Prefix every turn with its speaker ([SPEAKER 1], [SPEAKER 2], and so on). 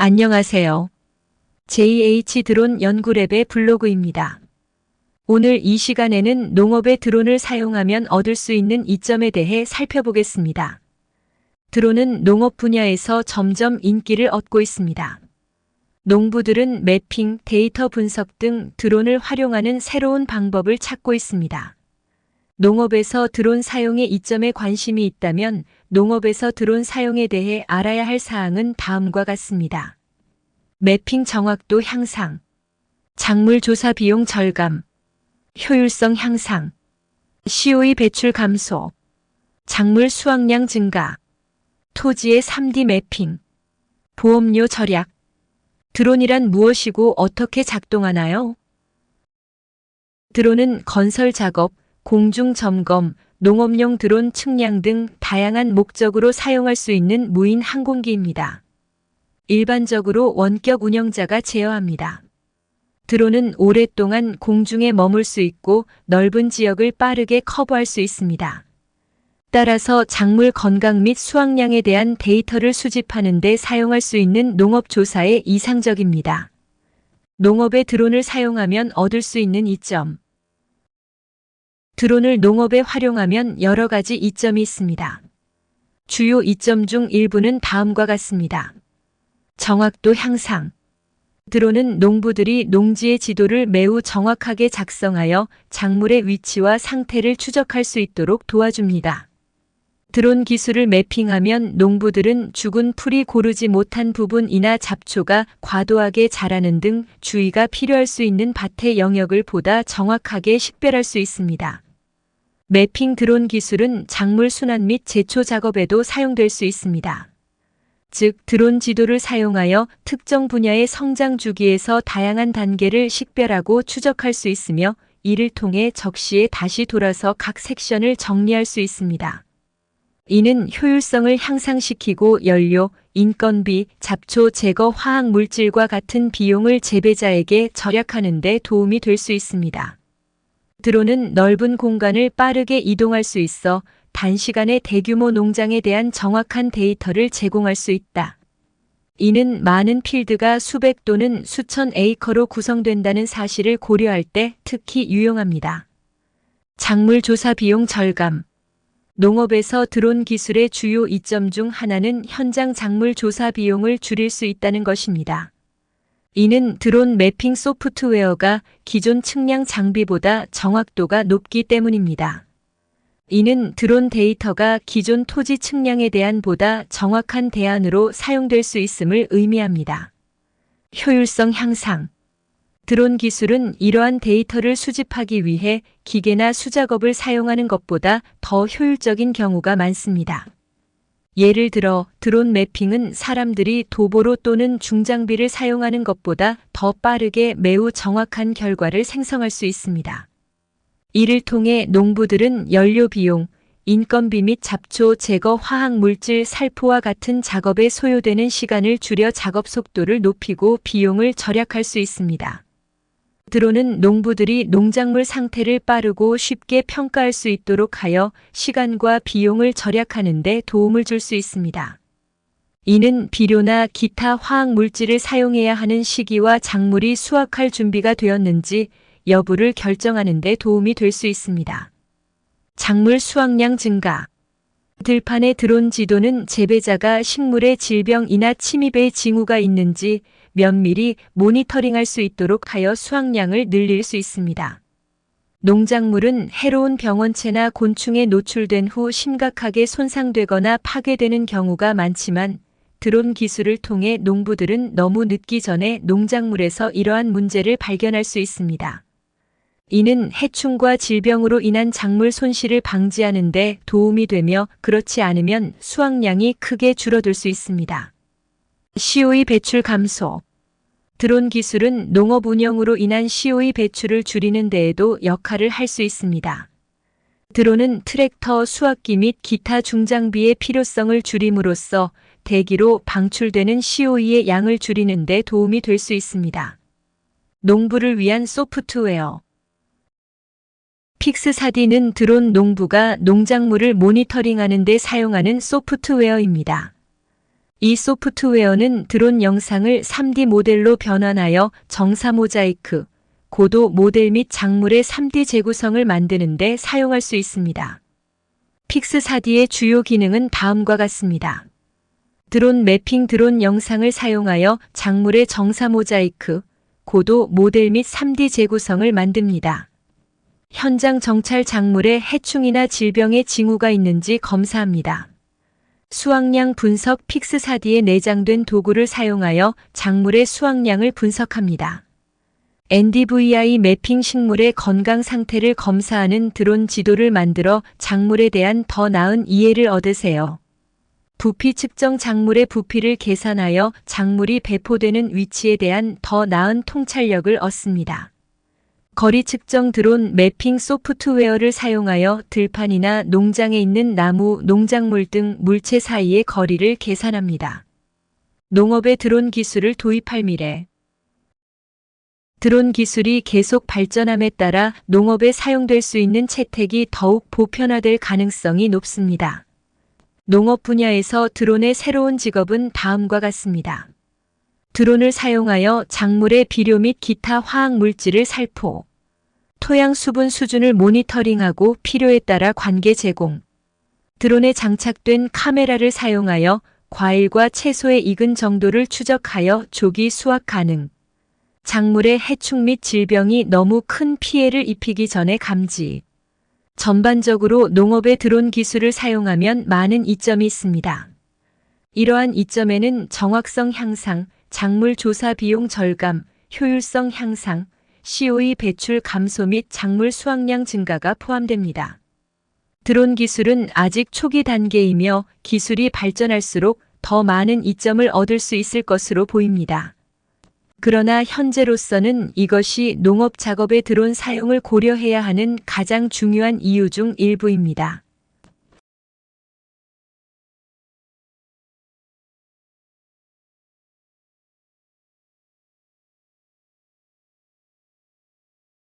[SPEAKER 1] 안녕하세요. JH 드론 연구랩의 블로그입니다. 오늘 이 시간에는 농업의 드론을 사용하면 얻을 수 있는 이점에 대해 살펴보겠습니다. 드론은 농업 분야에서 점점 인기를 얻고 있습니다. 농부들은 매핑, 데이터 분석 등 드론을 활용하는 새로운 방법을 찾고 있습니다. 농업에서 드론 사용의 이점에 관심이 있다면 농업에서 드론 사용에 대해 알아야 할 사항은 다음과 같습니다. 매핑 정확도 향상, 작물 조사 비용 절감, 효율성 향상, COE 배출 감소, 작물 수확량 증가, 토지의 3D 매핑, 보험료 절약. 드론이란 무엇이고 어떻게 작동하나요? 드론은 건설 작업, 공중 점검, 농업용 드론 측량 등 다양한 목적으로 사용할 수 있는 무인 항공기입니다. 일반적으로 원격 운영자가 제어합니다. 드론은 오랫동안 공중에 머물 수 있고 넓은 지역을 빠르게 커버할 수 있습니다. 따라서 작물 건강 및 수확량에 대한 데이터를 수집하는 데 사용할 수 있는 농업 조사에 이상적입니다. 농업에 드론을 사용하면 얻을 수 있는 이점. 드론을 농업에 활용하면 여러 가지 이점이 있습니다. 주요 이점 중 일부는 다음과 같습니다. 정확도 향상. 드론은 농부들이 농지의 지도를 매우 정확하게 작성하여 작물의 위치와 상태를 추적할 수 있도록 도와줍니다. 드론 기술을 매핑하면 농부들은 죽은 풀이 고르지 못한 부분이나 잡초가 과도하게 자라는 등 주의가 필요할 수 있는 밭의 영역을 보다 정확하게 식별할 수 있습니다. 매핑 드론 기술은 작물 순환 및 제초 작업에도 사용될 수 있습니다. 즉, 드론 지도를 사용하여 특정 분야의 성장 주기에서 다양한 단계를 식별하고 추적할 수 있으며 이를 통해 적시에 다시 돌아서 각 섹션을 정리할 수 있습니다. 이는 효율성을 향상시키고 연료, 인건비, 잡초 제거 화학 물질과 같은 비용을 재배자에게 절약하는 데 도움이 될 수 있습니다. 드론은 넓은 공간을 빠르게 이동할 수 있어 단시간에 대규모 농장에 대한 정확한 데이터를 제공할 수 있다. 이는 많은 필드가 수백 또는 수천 에이커로 구성된다는 사실을 고려할 때 특히 유용합니다. 작물 조사 비용 절감. 농업에서 드론 기술의 주요 이점 중 하나는 현장 작물 조사 비용을 줄일 수 있다는 것입니다. 이는 드론 매핑 소프트웨어가 기존 측량 장비보다 정확도가 높기 때문입니다. 이는 드론 데이터가 기존 토지 측량에 대한 보다 정확한 대안으로 사용될 수 있음을 의미합니다. 효율성 향상. 드론 기술은 이러한 데이터를 수집하기 위해 기계나 수작업을 사용하는 것보다 더 효율적인 경우가 많습니다. 예를 들어 드론 매핑은 사람들이 도보로 또는 중장비를 사용하는 것보다 더 빠르게 매우 정확한 결과를 생성할 수 있습니다. 이를 통해 농부들은 연료 비용, 인건비 및 잡초 제거 화학 물질 살포와 같은 작업에 소요되는 시간을 줄여 작업 속도를 높이고 비용을 절약할 수 있습니다. 드론은 농부들이 농작물 상태를 빠르고 쉽게 평가할 수 있도록 하여 시간과 비용을 절약하는 데 도움을 줄 수 있습니다. 이는 비료나 기타 화학 물질을 사용해야 하는 시기와 작물이 수확할 준비가 되었는지 여부를 결정하는 데 도움이 될 수 있습니다. 작물 수확량 증가 들판의 드론 지도는 재배자가 식물의 질병이나 침입의 징후가 있는지 면밀히 모니터링할 수 있도록 하여 수확량을 늘릴 수 있습니다. 농작물은 해로운 병원체나 곤충에 노출된 후 심각하게 손상되거나 파괴되는 경우가 많지만 드론 기술을 통해 농부들은 너무 늦기 전에 농작물에서 이러한 문제를 발견할 수 있습니다. 이는 해충과 질병으로 인한 작물 손실을 방지하는 데 도움이 되며 그렇지 않으면 수확량이 크게 줄어들 수 있습니다. COE 배출 감소 드론 기술은 농업 운영으로 인한 COE 배출을 줄이는 데에도 역할을 할 수 있습니다. 드론은 트랙터, 수확기 및 기타 중장비의 필요성을 줄임으로써 대기로 방출되는 COE의 양을 줄이는 데 도움이 될 수 있습니다. 농부를 위한 소프트웨어 픽스4D는 드론 농부가 농작물을 모니터링하는 데 사용하는 소프트웨어입니다. 이 소프트웨어는 드론 영상을 3D 모델로 변환하여 정사 모자이크, 고도 모델 및 작물의 3D 재구성을 만드는 데 사용할 수 있습니다. 픽스 4D의 주요 기능은 다음과 같습니다. 드론 매핑 드론 영상을 사용하여 작물의 정사 모자이크, 고도 모델 및 3D 재구성을 만듭니다. 현장 정찰 작물에 해충이나 질병의 징후가 있는지 검사합니다. 수확량 분석 픽스4D에 내장된 도구를 사용하여 작물의 수확량을 분석합니다. NDVI 매핑 식물의 건강 상태를 검사하는 드론 지도를 만들어 작물에 대한 더 나은 이해를 얻으세요. 부피 측정 작물의 부피를 계산하여 작물이 배포되는 위치에 대한 더 나은 통찰력을 얻습니다. 거리 측정 드론 매핑 소프트웨어를 사용하여 들판이나 농장에 있는 나무, 농작물 등 물체 사이의 거리를 계산합니다. 농업에 드론 기술을 도입할 미래 드론 기술이 계속 발전함에 따라 농업에 사용될 수 있는 채택이 더욱 보편화될 가능성이 높습니다. 농업 분야에서 드론의 새로운 직업은 다음과 같습니다. 드론을 사용하여 작물의 비료 및 기타 화학 물질을 살포, 토양 수분 수준을 모니터링하고 필요에 따라 관계 제공, 드론에 장착된 카메라를 사용하여 과일과 채소의 익은 정도를 추적하여 조기 수확 가능, 작물의 해충 및 질병이 너무 큰 피해를 입히기 전에 감지. 전반적으로 농업의 드론 기술을 사용하면 많은 이점이 있습니다. 이러한 이점에는 정확성 향상, 작물 조사 비용 절감, 효율성 향상, COE 배출 감소 및 작물 수확량 증가가 포함됩니다. 드론 기술은 아직 초기 단계이며 기술이 발전할수록 더 많은 이점을 얻을 수 있을 것으로 보입니다. 그러나 현재로서는 이것이 농업 작업의 드론 사용을 고려해야 하는 가장 중요한 이유 중 일부입니다.